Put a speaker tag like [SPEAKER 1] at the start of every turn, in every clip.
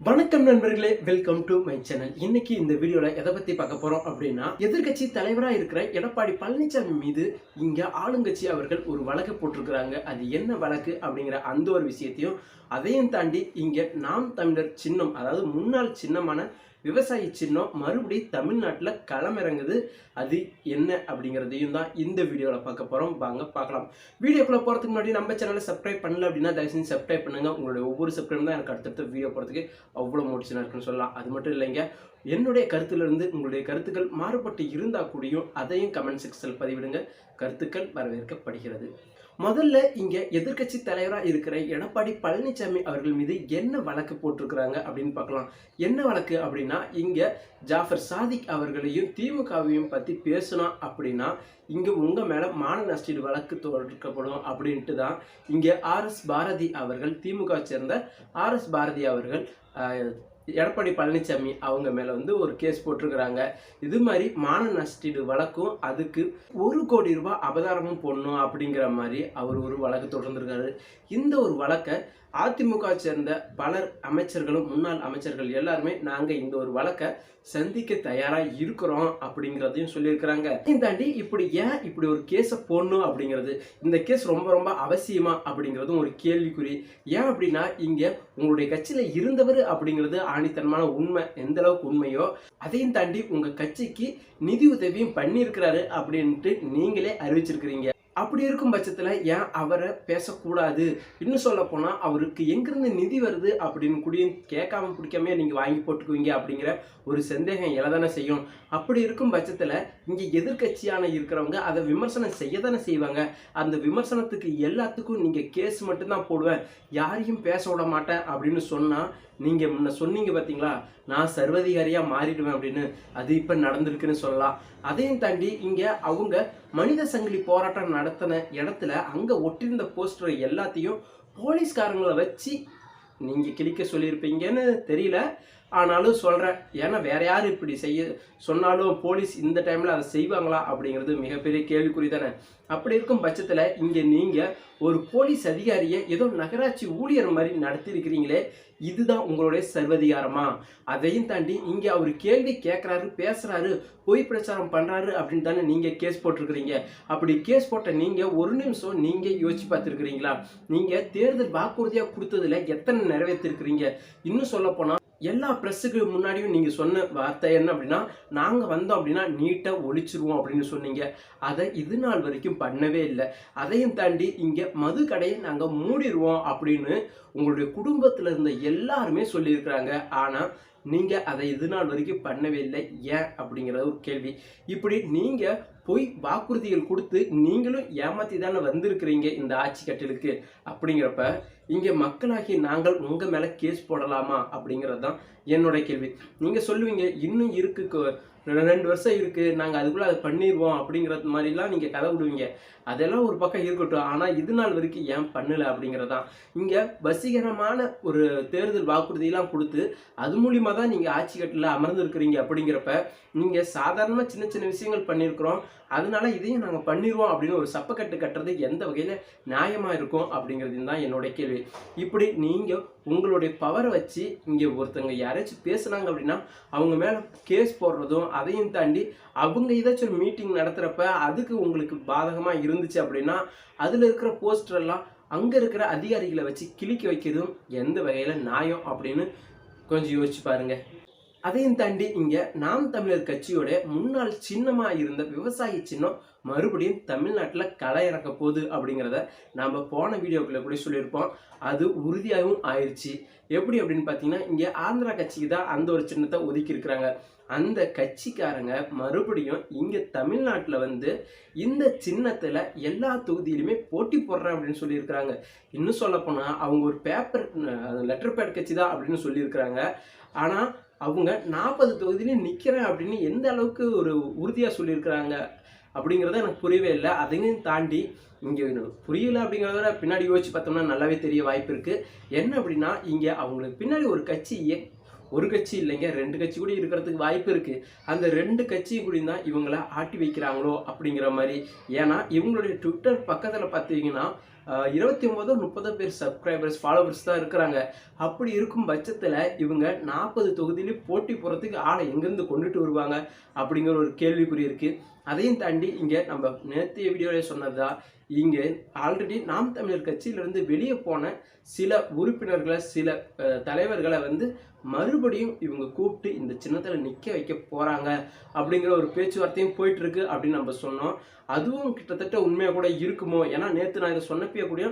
[SPEAKER 1] வணக்கம் நண்பர்களே welcome to my channel இன்னைக்கு இந்த வீடியோல எதை பத்தி பார்க்க போறோம் அப்படின்னா எதிர்க்கட்சி தலைவரா இருக்கிற எடப்பாடி பழனிசாமி மீது இங்க ஆளுங்கட்சி அவர்கள் ஒரு வழக்கு போட்டிருக்கிறாங்க. அது என்ன வழக்கு அப்படிங்கிற அந்த ஒரு விஷயத்தையும் அதையும் தாண்டி இங்க நாம் தமிழர் சின்னம் அதாவது முன்னாள் சின்னமான விவசாய சின்னம் மறுபடியும் தமிழ்நாட்டில் களமிறங்குது. அது என்ன அப்படிங்கிறதையும் தான் இந்த வீடியோவில் பார்க்க போகிறோம் வாங்க பார்க்கலாம். வீடியோக்குள்ளே போகிறதுக்கு முன்னாடி நம்ம சேனலை சப்ஸ்கிரைப் பண்ணல அப்படின்னா தயவு செஞ்சு சப்ஸ்கிரைப் பண்ணுங்கள் உங்களுடைய ஒவ்வொரு சப்ஸ்கிரைப் தான் எனக்கு அடுத்தடுத்த வீடியோ போகிறதுக்கு அவ்வளோ மோட்டிவேஷனாக இருக்குன்னு சொல்லலாம். அது மட்டும் இல்லைங்க என்னுடைய கருத்திலிருந்து உங்களுடைய கருத்துக்கள் மாறுபட்டு இருந்தால் கூடியும் அதையும் கமெண்ட் செக்ஷனில் பதிவிடுங்க. கருத்துக்கள் வரவேற்கப்படுகிறது. முதல்ல இங்க எதிர்க்கட்சி தலைவரா இருக்கிற எடப்பாடி பழனிசாமி அவர்கள் மீது என்ன வழக்கு போட்டிருக்கிறாங்க அப்படின்னு பார்க்கலாம். என்ன வழக்கு அப்படின்னா இங்க ஜாஃபர் சாதிக் அவர்களையும் திமுகவையும் பத்தி பேசணும் அப்படின்னா இங்க உங்க மேல மான நஷ்டீடு வழக்கு தொடர்க்கப்படும் அப்படின்ட்டு தான் இங்க ஆர் எஸ் பாரதி அவர்கள் திமுக சேர்ந்த ஆர் எஸ் பாரதி அவர்கள் எடப்பாடி பழனிசாமி அவங்க மேல வந்து ஒரு கேஸ் போட்டிருக்கிறாங்க. இது மாதிரி மான நஷ்டீடு வழக்கும் அதுக்கு ஒரு கோடி ரூபாய் அபதாரமும் போடணும் அப்படிங்கிற மாதிரி அவர் ஒரு வழக்கு தொடர்ந்துருக்காரு. இந்த ஒரு வழக்கை அதிமுக சேர்ந்த பலர் அமைச்சர்களும் முன்னாள் அமைச்சர்கள் எல்லாருமே நாங்கள் இந்த ஒரு வழக்கை சந்திக்க தயாராக இருக்கிறோம் அப்படிங்கிறதையும் சொல்லியிருக்கிறாங்க. இந்தாண்டி தாண்டி இப்படி ஏன் இப்படி ஒரு கேஸை போடணும் அப்படிங்கிறது? இந்த கேஸ் ரொம்ப ரொம்ப அவசியமா அப்படிங்கிறதும் ஒரு கேள்விக்குறி. ஏன் அப்படின்னா இங்கே உங்களுடைய கட்சியில் இருந்தவர் அப்படிங்கிறது ஆணித்தனமான உண்மை. எந்த அளவுக்கு உண்மையோ அதையும் தாண்டி உங்கள் கட்சிக்கு நிதி உதவியும் பண்ணியிருக்கிறாரு அப்படின்ட்டு நீங்களே அறிவிச்சிருக்கிறீங்க. அப்படி இருக்கும் பட்சத்தில் ஏன் அவரை பேசக்கூடாது? இன்னும் சொல்ல போனால் அவருக்கு எங்கிருந்து நிதி வருது அப்படின்னு கூடியும் கேட்காம பிடிக்காமே நீங்கள் வாங்கி போட்டுக்குவீங்க அப்படிங்கிற ஒரு சந்தேகம் எழதானே செய்யும். அப்படி இருக்கும் பட்சத்தில் இங்கே எதிர்க்கட்சியான இருக்கிறவங்க அதை விமர்சனம் செய்ய தானே செய்வாங்க. அந்த விமர்சனத்துக்கு எல்லாத்துக்கும் நீங்கள் கேஸ் மட்டும்தான் போடுவேன். யாரையும் பேச விட மாட்டேன் அப்படின்னு சொன்னால் நீங்கள் முன்ன சொன்னீங்க பார்த்தீங்களா நான் சர்வதிகாரியாக மாறிடுவேன் அப்படின்னு. அது இப்போ நடந்திருக்குன்னு சொல்லலாம். அதையும் தாண்டி இங்கே அவங்க மனித சங்கிலி போராட்டம் நடத்தின இடத்துல அங்கே ஒட்டிருந்த போஸ்டர் எல்லாத்தையும் போலீஸ்காரங்களை வச்சு நீங்கள் கிழிக்க சொல்லியிருப்பீங்கன்னு தெரியல. ஆனாலும் சொல்கிறேன் ஏன்னா வேற யார் இப்படி செய்ய சொன்னாலும் போலீஸ் இந்த டைமில் அதை செய்வாங்களா அப்படிங்கிறது மிகப்பெரிய கேள்விக்குறி தானே. அப்படி இருக்கும் பட்சத்தில் இங்கே நீங்கள் ஒரு போலீஸ் அதிகாரியை ஏதோ நகராட்சி ஊழியர் மாதிரி நடத்தியிருக்கிறீங்களே இதுதான் உங்களுடைய சர்வதிகாரமா? அதையும் தாண்டி இங்கே அவர் கேள்வி கேட்குறாரு பேசுகிறாரு பொய் பிரச்சாரம் பண்ணுறாரு அப்படின்னு தானே நீங்கள் கேஸ் போட்டிருக்கிறீங்க. அப்படி கேஸ் போட்ட நீங்கள் ஒரு நிமிஷம் நீங்கள் யோசிச்சு பார்த்துருக்கிறீங்களா? நீங்கள் தேர்தல் வாக்குறுதியாக கொடுத்ததுல எத்தனை நிறைவேற்றிருக்கிறீங்க? இன்னும் சொல்ல எல்லா ப்ரெஸ்ஸுக்கு முன்னாடியும் நீங்கள் சொன்ன வார்த்தை என்ன அப்படின்னா நாங்கள் வந்தோம் அப்படின்னா நீட்டாக ஒழிச்சிருவோம் அப்படின்னு சொன்னீங்க. அதை இது நாள் வரைக்கும் பண்ணவே இல்லை. அதையும் தாண்டி இங்கே மது கடையை நாங்கள் மூடிடுவோம் அப்படின்னு உங்களுடைய குடும்பத்தில் இருந்த எல்லாருமே சொல்லியிருக்கிறாங்க. ஆனால் நீங்கள் அதை இது நாள் வரைக்கும் பண்ணவே இல்லை. ஏன் அப்படிங்கிற ஒரு கேள்வி. இப்படி நீங்கள் போய் வாக்குறுதிகள் கொடுத்து நீங்களும் ஏமாத்தி தானே வந்திருக்கிறீங்க இந்த ஆட்சி கட்டிலுக்கு அப்படிங்கிறப்ப இங்கே மக்களாகி நாங்கள் உங்கள் மேலே கேஸ் போடலாமா அப்படிங்கிறது தான் என்னோட கேள்வி. நீங்கள் சொல்லுவீங்க இன்னும் இருக்கு ரெண்டு வருஷம் இருக்குது நாங்கள் அதுக்குள்ளே அதை பண்ணிடுவோம் அப்படிங்கிறது மாதிரிலாம் நீங்கள் கதை விடுவீங்க. அதெல்லாம் ஒரு பக்கம் இருக்கட்டும். ஆனால் இது நாள் வரைக்கும் ஏன் பண்ணலை அப்படிங்கிறது தான் இங்கே வசீகரமான ஒரு தேர்தல் வாக்குறுதியெல்லாம் கொடுத்து அது மூலியமாக தான் நீங்கள் ஆட்சி கட்டில் அமர்ந்திருக்கிறீங்க அப்படிங்கிறப்ப நீங்கள் சாதாரணமாக சின்ன சின்ன விஷயங்கள் பண்ணியிருக்கிறோம் அதனால இதையும் நாங்கள் பண்ணிடுவோம் அப்படின்னு ஒரு சப்பக்கட்டு கட்டுறது எந்த வகையில் நியாயமாக இருக்கும் அப்படிங்கிறது தான் என்னுடைய கேள்வி. இப்படி நீங்கள் உங்களுடைய பவரை வச்சு இங்கே ஒருத்தங்க யாராச்சும் பேசுனாங்க அப்படின்னா அவங்க மேலே கேஸ் போடுறதும் அதையும் தாண்டி அவங்க ஏதாச்சும் ஒரு மீட்டிங் நடத்துகிறப்ப அதுக்கு உங்களுக்கு பாதகமாக இருந்துச்சு அப்படின்னா அதில் இருக்கிற போஸ்டர் எல்லாம் அங்கே இருக்கிற அதிகாரிகளை வச்சு கிழிக்க வைக்கிறதும் எந்த வகையில் நியாயம் அப்படின்னு கொஞ்சம் யோசிச்சு பாருங்கள் அதையும் தாண்டி இங்க நாம் தமிழர் கட்சியோட முன்னாள் சின்னமா இருந்த விவசாயி சின்னம் மறுபடியும் தமிழ்நாட்டில் களை இறக்க போகுது அப்படிங்கிறத நாம் போன வீடியோக்குள்ள கூட சொல்லியிருப்போம். அது உறுதியாகவும் ஆயிடுச்சு எப்படி அப்படின்னு பார்த்தீங்கன்னா இங்கே ஆந்திரா கட்சிக்கு தான் அந்த ஒரு சின்னத்தை ஒதுக்கி இருக்கிறாங்க. அந்த கட்சிக்காரங்க மறுபடியும் இங்கே தமிழ்நாட்டில் வந்து இந்த சின்னத்தில் எல்லா தொகுதியிலுமே போட்டி போடுறேன் அப்படின்னு சொல்லியிருக்கிறாங்க. இன்னும் சொல்லப்போனால் அவங்க ஒரு பேப்பர் லெட்டர் பேட் கட்சி தான் அப்படின்னு சொல்லியிருக்கிறாங்க. ஆனால் அவங்க நாற்பது தொகுதியிலையும் நிற்கிறேன் அப்படின்னு எந்த அளவுக்கு ஒரு உறுதியாக சொல்லியிருக்கிறாங்க அப்படிங்கிறத எனக்கு புரியவே இல்லை. அதையும் தாண்டி இங்கே புரியல அப்படிங்கிறத விட பின்னாடி யோசிச்சு பார்த்தோம்னா நல்லாவே தெரிய வாய்ப்பு இருக்குது என்ன அப்படின்னா இங்கே அவங்களுக்கு பின்னாடி ஒரு கட்சி ஏ ஒரு கட்சி இல்லைங்க ரெண்டு கட்சி கூட இருக்கிறதுக்கு வாய்ப்பு இருக்குது அந்த ரெண்டு கட்சியும் கூட தான் இவங்கள ஆட்டி வைக்கிறாங்களோ அப்படிங்கிற மாதிரி. ஏன்னா இவங்களுடைய ட்விட்டர் பக்கத்தில் பார்த்தீங்கன்னா இருபத்தி ஒன்பதோ முப்பதோ பேர் சப்ஸ்கிரைபர்ஸ் ஃபாலோவர்ஸ் தான் இருக்கிறாங்க. அப்படி இருக்கும் பட்சத்தில் இவங்க நாற்பது தொகுதியிலையும் போட்டி போகிறதுக்கு ஆளை எங்கேருந்து கொண்டுட்டு வருவாங்க? அப்படிங்கிற ஒரு கேள்விக்குறி இருக்குது அதையும் தாண்டி இங்கே நம்ம நேற்றைய வீடியோவில் சொன்னதுதான் இங்கே ஆல்ரெடி நாம் தமிழர் கட்சியிலிருந்து வெளியே போன சில உறுப்பினர்களை சில தலைவர்களை வந்து மறுபடியும் இவங்க கூப்பிட்டு இந்த சின்னத்தில் நிற்க வைக்க போகிறாங்க அப்படிங்கிற ஒரு பேச்சுவார்த்தையும் போயிட்டுருக்கு அப்படின்னு நம்ம சொன்னோம். அதுவும் கிட்டத்தட்ட உண்மையாக கூட இருக்குமோ? ஏன்னா நேற்று நான் இதை சொன்னப்பே கூட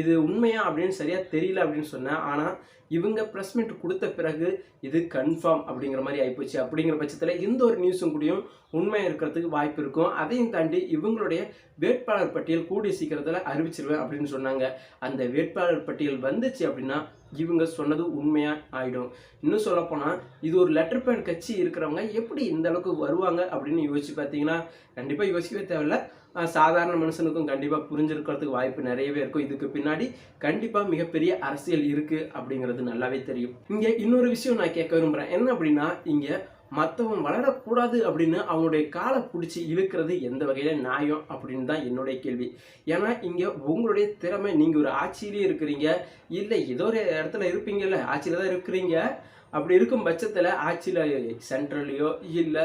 [SPEAKER 1] இது உண்மையா அப்படின்னு சரியாக தெரியல அப்படின்னு சொன்னேன். ஆனால் இவங்க ப்ரெஸ் மீட் கொடுத்த பிறகு இது கன்ஃபார்ம் அப்படிங்கிற மாதிரி ஆயிப்போச்சு. அப்படிங்கிற பட்சத்தில் இந்த ஒரு நியூஸும் கூடயும் உண்மையாக இருக்கிறதுக்கு வாய்ப்பு இருக்கும். அதையும் தாண்டி இவங்களுடைய வேட்பாளர் பட்டியல் கூடிய சீக்கிரத்தில் அறிவிச்சிருவேன் அப்படின்னு சொன்னாங்க. அந்த வேட்பாளர் பட்டியல் வந்துச்சு அப்படின்னா இவங்க சொன்னது உண்மையாக ஆகிடும் இன்னும் சொல்லப்போனால் இது ஒரு லெட்டர் பேன் கட்சி இருக்கிறவங்க எப்படி இந்த அளவுக்கு வருவாங்க அப்படின்னு யோசிச்சு பார்த்தீங்கன்னா கண்டிப்பாக யோசிக்கவே தேவையில்ல. சாதாரண மனுஷனுக்கும் கண்டிப்பாக புரிஞ்சிருக்கிறதுக்கு வாய்ப்பு நிறையவே இருக்கும். இதுக்கு பின்னாடி கண்டிப்பாக மிகப்பெரிய அரசியல் இருக்குது அப்படிங்கிறது நல்லாவே தெரியும். இங்கே இன்னொரு விஷயம் நான் கேட்க விரும்புகிறேன் என்ன அப்படின்னா இங்கே மற்றவன் வளரக்கூடாது அப்படின்னு அவனுடைய காலை பிடிச்சி இழுக்கிறது எந்த வகையில் நியாயம் அப்படின்னு தான் என்னுடைய கேள்வி. ஏன்னா இங்கே உங்களுடைய திறமை நீங்கள் ஒரு ஆட்சியிலேயே இருக்கிறீங்க. இல்லை ஏதோ ஒரு இடத்துல இருப்பீங்கல்ல ஆட்சியில் தான் இருக்கிறீங்க. அப்படி இருக்கும் பட்சத்தில் ஆட்சியில் சென்ட்ரல்லையோ இல்லை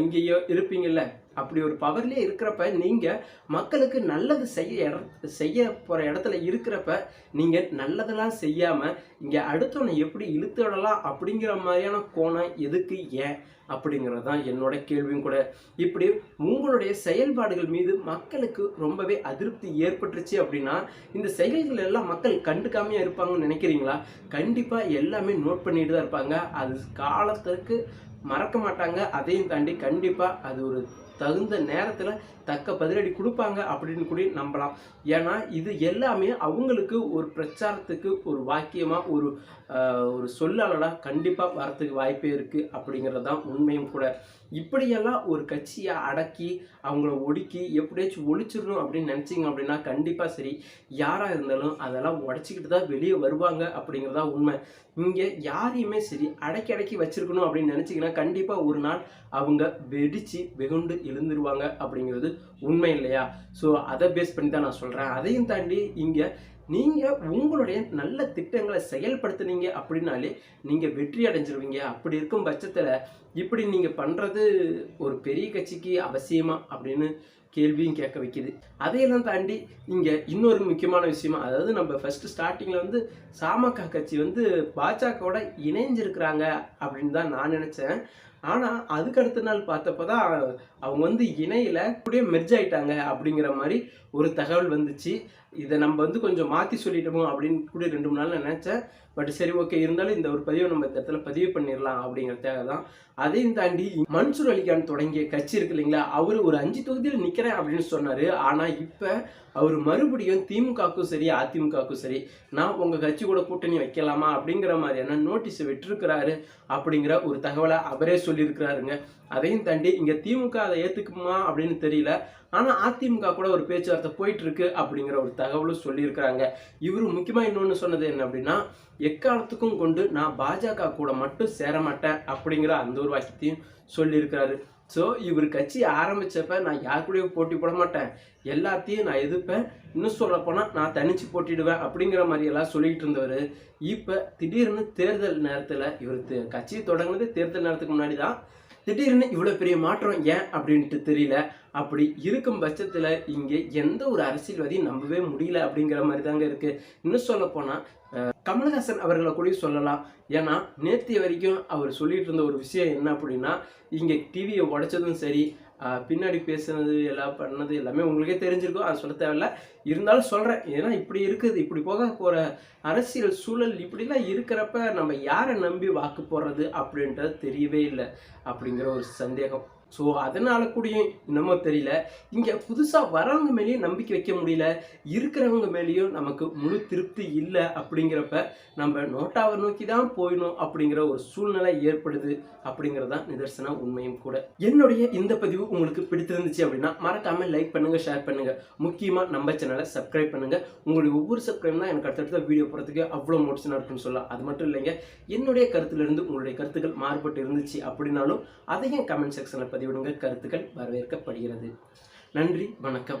[SPEAKER 1] இங்கேயோ இருப்பீங்கல்ல அப்படி ஒரு பவர்லேயே இருக்கிறப்ப நீங்கள் மக்களுக்கு நல்லது செய்ய இட செய்ய போகிற இடத்துல இருக்கிறப்ப நீங்கள் நல்லதெல்லாம் செய்யாமல் இங்கே அடுத்தவனை எப்படி இழுத்து விடலாம் அப்படிங்கிற மாதிரியான கோணம் எதுக்கு ஏன் அப்படிங்கிறது தான் என்னோட கேள்வியும் கூட. இப்படி உங்களுடைய செயல்பாடுகள் மீது மக்களுக்கு ரொம்பவே அதிருப்தி ஏற்பட்டுருச்சு அப்படின்னா இந்த செயல்கள் எல்லாம் மக்கள் கண்டுக்காமையாக இருப்பாங்கன்னு நினைக்கிறீங்களா? கண்டிப்பாக எல்லாமே நோட் பண்ணிட்டு தான் இருப்பாங்க. அது காலத்துக்கு மறக்க மாட்டாங்க. அதையும் தாண்டி கண்டிப்பாக அது ஒரு தகுந்த நேரத்தில் தக்க பதிலடி கொடுப்பாங்க அப்படின்னு கூட நம்பலாம். ஏன்னா இது எல்லாமே அவங்களுக்கு ஒரு பிரச்சாரத்துக்கு ஒரு வாக்கியமாக ஒரு ஒரு சொல்லாளராக கண்டிப்பாக வரத்துக்கு வாய்ப்பே இருக்குது அப்படிங்கிறது தான் உண்மையும் கூட. இப்படியெல்லாம் ஒரு கட்சியை அடக்கி அவங்கள ஒடுக்கி எப்படியாச்சும் ஒழிச்சிடணும் அப்படின்னு நினச்சிங்க அப்படின்னா கண்டிப்பாக சரி. யாராக இருந்தாலும் அதெல்லாம் உடச்சிக்கிட்டு தான் வெளியே வருவாங்க அப்படிங்கிறதா உண்மை. இங்கே யாரையுமே சரி அடக்கி அடக்கி வச்சிருக்கணும் அப்படின்னு நினச்சிங்கன்னா கண்டிப்பாக ஒரு நாள் அவங்க வெடித்து வெகுண்டு எழுந்துருவாங்க அப்படிங்கிறது உண்மை இல்லையா? ஸோ அதை பேஸ் பண்ணி தான் நான் சொல்கிறேன் அதையும் தாண்டி இங்கே நீங்கள் உங்களுடைய நல்ல திட்டங்களை செயல்படுத்துனீங்க அப்படின்னாலே நீங்கள் வெற்றி அடைஞ்சிருவீங்க. அப்படி இருக்கும் பட்சத்தில் இப்படி நீங்கள் பண்ணுறது ஒரு பெரிய கட்சிக்கு அவசியமா அப்படின்னு கேள்வியும் கேட்க வைக்குது. அதையெல்லாம் தாண்டி இங்கே இன்னொரு முக்கியமான விஷயமா அதாவது நம்ம ஃபஸ்ட்டு ஸ்டார்டிங்கில் வந்து சாமக கட்சி வந்து பாஜகவோட இணைஞ்சிருக்கிறாங்க அப்படின்னு தான் நான் நினச்சேன். ஆனால் அதுக்கு அடுத்த நாள் பார்த்தப்ப தான் அவங்க வந்து இணையில கூடிய மெர்ஜ் ஆயிட்டாங்க அப்படிங்கிற மாதிரி ஒரு தகவல் வந்துச்சு. இதை நம்ம வந்து கொஞ்சம் மாற்றி சொல்லிட்டோமோ அப்படின்னு கூட ரெண்டு மூணு நாள் நினச்சேன். பட் சரி ஓகே இருந்தாலும் இந்த ஒரு பதிவை நம்ம இந்த இடத்துல பதிவு பண்ணிடலாம் அப்படிங்கிறதுக்காக தான். அதையும் தாண்டி மன்சூர் அலிகான் தொடங்கிய கட்சி இருக்கு இல்லைங்களா? அவர் ஒரு அஞ்சு தொகுதியில் நிற்கிறேன் அப்படின்னு சொன்னார். ஆனால் இப்போ அவர் மறுபடியும் திமுகவுக்கும் சரி அதிமுகவுக்கும் சரி நான் உங்கள் கட்சி கூட கூட்டணி வைக்கலாமா அப்படிங்கிற மாதிரியான நோட்டீஸை விட்டுருக்கிறாரு அப்படிங்கிற ஒரு தகவலை அவரே சொல்லியிருக்கிறாருங்க. அதையும் தாண்டி இங்கே திமுக அதை ஏற்றுக்குமா அப்படின்னு தெரியல. ஆனால் அதிமுக கூட ஒரு பேச்சுவார்த்தை போயிட்டு இருக்கு அப்படிங்கிற ஒரு தகவலும் சொல்லியிருக்கிறாங்க. இவர் முக்கியமாக இன்னொன்று சொன்னது என்ன அப்படின்னா எக்காலத்துக்கும் கொண்டு நான் பாஜக கூட மட்டும் சேர மாட்டேன் அப்படிங்கிற அந்த ஒரு வாக்கியத்தையும் சொல்லியிருக்கிறாரு. ஸோ இவர் கட்சி ஆரம்பித்தப்ப நான் யார் கூடயும் போட்டி போட மாட்டேன். எல்லாத்தையும் நான் எதிர்ப்பேன். இன்னும் சொல்லப்போனால் நான் தனிச்சு போட்டிடுவேன் அப்படிங்கிற மாதிரி எல்லாம் இருந்தவர். இப்போ திடீர்னு தேர்தல் நேரத்தில் இவர் கட்சி தொடங்கினது தேர்தல் நேரத்துக்கு முன்னாடி தான் திடீர்னு இவ்வளோ பெரிய மாற்றம் ஏன் அப்படின்ட்டு தெரியல. அப்படி இருக்கும் பட்சத்தில் இங்கே எந்த ஒரு அரசியல்வாதியும் நம்பவே முடியல அப்படிங்கிற மாதிரி தாங்க இருக்குது இன்னும் சொல்ல போனால் கமல்ஹாசன் அவர்களை கூட சொல்லலாம். ஏன்னா நேற்று வரைக்கும் அவர் சொல்லிட்டு இருந்த ஒரு விஷயம் என்ன அப்படின்னா இங்கே டிவியை உடைச்சதும் சரி பின்னாடி பேசுனது எல்லாம் பண்ணது எல்லாமே உங்களுக்கே தெரிஞ்சிருக்கும். அது சொல்ல தேவையில்ல. இருந்தாலும் சொல்கிறேன் ஏன்னா இப்படி இருக்குது. இப்படி போக போகிற அரசியல் சூழல் இப்படிலாம் இருக்கிறப்ப நம்ம யாரை நம்பி வாக்கு போடுறது அப்படின்றது தெரியவே இல்லை. அப்படிங்கிற ஒரு சந்தேகம். ஸோ அதனால கூடயும் என்னமோ தெரியல. இங்கே புதுசாக வரவங்க மேலேயும் நம்பிக்கை வைக்க முடியல. இருக்கிறவங்க மேலேயும் நமக்கு முழு திருப்தி இல்லை அப்படிங்கிறப்ப நம்ம நோட்டாவை நோக்கி தான் போயிடணும் அப்படிங்கிற ஒரு சூழ்நிலை ஏற்படுது அப்படிங்கிறது தான் நிதர்சன உண்மையும் கூட. என்னுடைய இந்த பதிவு உங்களுக்கு பிடித்திருந்துச்சு அப்படின்னா மறக்காமல் லைக் பண்ணுங்கள் ஷேர் பண்ணுங்கள் முக்கியமாக நம்ம சேனலை சப்ஸ்கிரைப் பண்ணுங்கள் உங்களுடைய ஒவ்வொரு சப்ஸ்கிரைப் தான் எனக்கு அடுத்தடுத்த வீடியோ போகிறதுக்கு அவ்வளோ மோட்டிவேஷனாக இருக்குன்னு சொல்லலாம். அது மட்டும் இல்லைங்க என்னுடைய கருத்துலேருந்து உங்களுடைய கருத்துக்கள் மாறுபட்டு இருந்துச்சு அப்படின்னாலும் அதையும் கமெண்ட் செக்ஷனில் பதிவிடுங்கள். கருத்துக்கள் வரவேற்கப்படுகிறது. நன்றி. வணக்கம்.